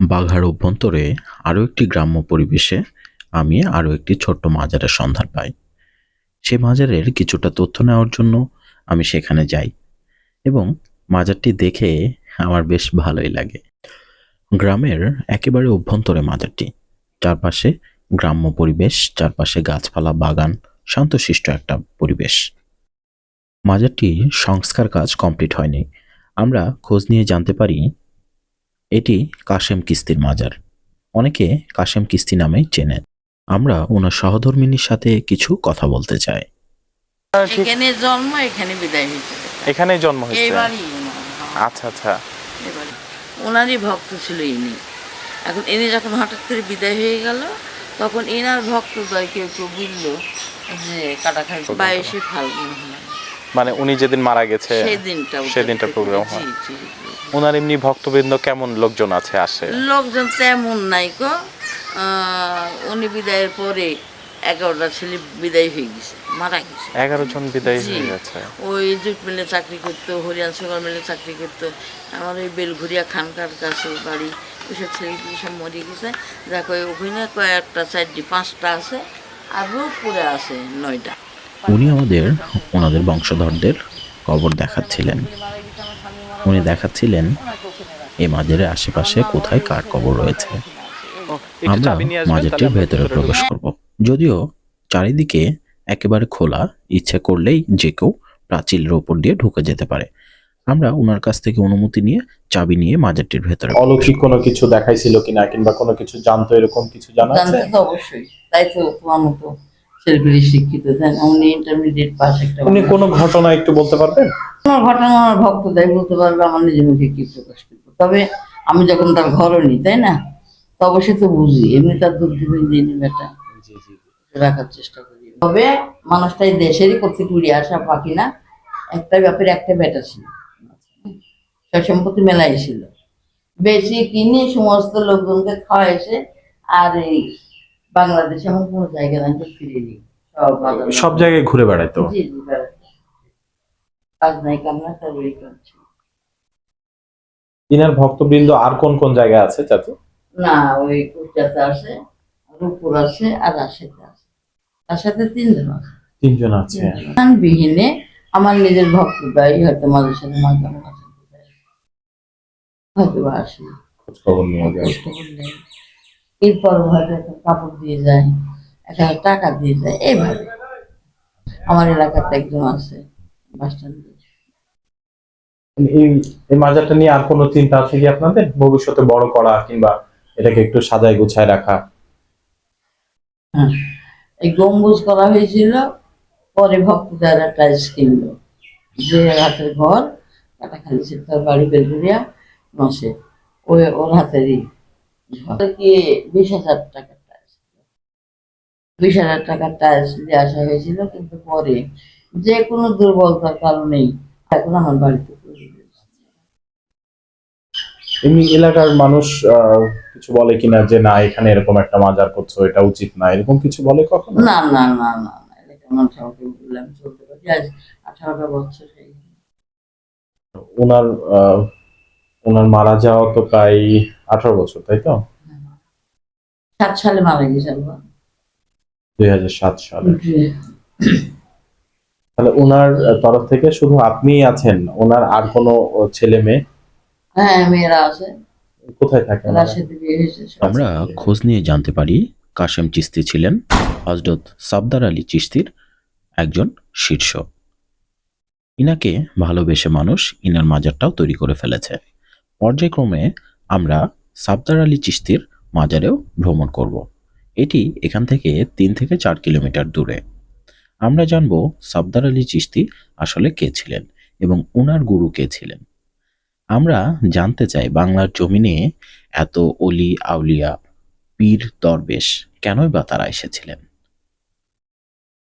বাঘার অভ্যন্তরে আরও একটি গ্রাম্য পরিবেশে আমি আরও একটি ছোট্ট মাজারের সন্ধান পাই। সে মাজারের কিছুটা তথ্য নেওয়ার জন্য আমি সেখানে যাই এবং মাজারটি দেখে আমার বেশ ভালোই লাগে। গ্রামের একেবারে অভ্যন্তরে মাজারটি। চারপাশে গ্রাম্য পরিবেশ, চারপাশে গাছপালা, বাগান, শান্তশিষ্ট একটা পরিবেশ। মাজারটি সংস্কার কাজ কমপ্লিট হয়নি। আমরা খোঁজ নিয়ে জানতে পারি এটি কাশেম কিস্তির মাজার। অনেকে কাশেম কিস্তি নামেই চেনেন। আমরা ওনার সহধর্মিনীর সাথে কিছু কথা বলতে চাই। এখানে জন্ম এখানে বিদায় হয়েছে। এখানেই জন্ম হয়েছে? এইবারই ওনার, হ্যাঁ, আচ্ছা আচ্ছা। এবারই। ওনারই ভক্ত ছিল ইনি। এখন ইনি যখন হঠাৎ করে বিদায় হয়ে গেল তখন এনার ভক্ত দয় কেউ কেউ বুঝলো যে কাটাখালি বাইশে ফাল্গুন হয়। মানে উনি যেদিন মারা গেছে সেই দিনটা সেই দিনটা প্রোগ্রাম হয়। ওনার এমনি ভক্তবৃন্দ কেমন লোকজন আছে আসে? লোকজন তেমন নাই গো। উনি বিদায়ের পরে এগারোটা ছেলে বিদায় হয়ে গেছে মারা গেছে। এগারো জন বিদায়। হয়ে গেছে। ওই জুট মিলে চাকরি করতো হরিয়ান সুগার মিলে চাকরি করতো। আমার ওই বেলঘুরিয়া খানকার কাছে বাড়ি ওইসব ছেলেগুলি সব মরে গেছে। দেখো ওখানে কয়েকটা চারটি পাঁচটা আছে। আর রূপপুরে আছে নয়টা। উনি আমাদের ওনাদের বংশধরদের কবর দেখাচ্ছিলেন। উনি দেখাচ্ছিলেন এই মাজারের আশেপাশে কোথায় কার কবর রয়েছে? আমরা মাজারটির ভেতরে প্রবেশ করব। যদিও চারিদিকে একেবারে খোলা ইচ্ছে করলেই যে কেউ প্রাচীরের ওপর দিয়ে ঢুকে যেতে পারে। আমরা ওনার কাছ থেকে অনুমতি নিয়ে চাবি নিয়ে মাজারটির ভেতরে অলৌকিক কোনো কিছু দেখাইছিল কিনা কিংবা কোনো কিছু জানতো এরকম কিছু জানা আছে? জানতে অবশ্যই। তাই তো তোমার মতো ছেলেগুলি শিক্ষিত তাই না উনি ইন্টারমিডিয়েট পাস একটা উনি কোনো ঘটনা একটু বলতে পারবেন? আমার ঘটনা আমার ভক্ত তাই বলতে পারবে আমার নিজের মুখে কি প্রকাশ করব? তবে আমি যখন তার ঘরও নিই তাই না? তো অবশ্যই তো বুঝি এমনি তার দুধ দিয়ে নিবে এটা রাখার চেষ্টা করি। তবে মানুষটাই দেশেরই করতে কুড়ি আসা পাখি না একটা ব্যাপারে একটা বেটা ছিল। সম্পত্তি মেলায় ছিল বেশি কিনে সমস্ত লোকজনকে খাওয়াইছে আর এই বাংলাদেশে এমন কোনো জায়গা নাই যে ফিরে নিই। সব জায়গায় ঘুরে বেড়াইতো জি জি কাজ নাই কাম তার ওই কাজ ইনার ভক্তবৃন্দ আর কোন কোন জায়গা আছে চাচু? না ওই কুচাতে আছে রূপুর আছে আর রাশেতে আছে। তার সাথে তিনজন আছে। তিনজন আছে। বিহীনে আমার নিজের ভক্ত দায়ী হয়তো মাঝে সাথে মাঝে মাঝে হয়তো আসে। খোঁজ খবর নিয়ে। এরপর হয়তো একটা কাপড় দিয়ে যায় একটা টাকা দিয়ে যায় এইভাবে। আমার এলাকাতে একজন আছে বাস স্ট্যান্ডে। এই মাজারটা নিয়ে আর কোনো চিন্তা আছে কি আপনাদের? ভবিষ্যতে বড় করা কিংবা এটাকে একটু সাজায় গুছায় রাখা? হ্যাঁ। এই গম্বুজ করা হয়েছিল পরে ভক্তদারা টাইলস কিনলো। যে হাতের ঘর কাটাখালি ছিল তার বাড়ি বেলগুড়িয়া নসে ওই ওর হাতেরই বিশ হাজার টাকার টাইলস বিশ হাজার টাকার টাইলস দিয়ে আসা হয়েছিল কিন্তু পরে যে কোনো দুর্বলতার কারণেই এখন আমার বাড়িতে এমনি এলাকার মানুষ আহ, কিছু বলে কিনা যে না এখানে এরকম একটা মাজার করছ এটা উচিত না এরকম কিছু বলে কখনো? না না না না না এলাকার মানুষ আমাকে বললাম চলতে পারি আজ আঠারোটা বছর ওনার ওনার মারা যাওয়া তো প্রায় আঠারো বছর তাই তো? সাত সালে মারা গেছে আল্লাহ। দুই হাজার সাত সালে। তাহলে ওনার তরফ থেকে শুধু আপনিই আছেন ওনার আর কোনো ছেলে মেয়ে? হ্যাঁ মেয়েরা আছে। কোথায় থাকেন। আমরা খোঁজ নিয়ে জানতে পারি কাশেম চিস্তি ছিলেন হজরত সাবদার আলী চিস্তির একজন শীর্ষ ইনাকে ভালোবেসে মানুষ ইনার মাজারটাও তৈরি করে ফেলেছে। পর্যায়ক্রমে আমরা সাবদার আলী চিস্তির মাজারেও ভ্রমণ করব। এটি এখান থেকে তিন থেকে চার কিলোমিটার দূরে। আমরা জানব সাবদার আলী চিস্তি আসলে কে ছিলেন এবং ওনার গুরু কে ছিলেন। আমরা জানতে চাই বাংলার জমিনে এত অলি আউলিয়া পীর দরবেশ কেনই বা তারা এসেছিলেন।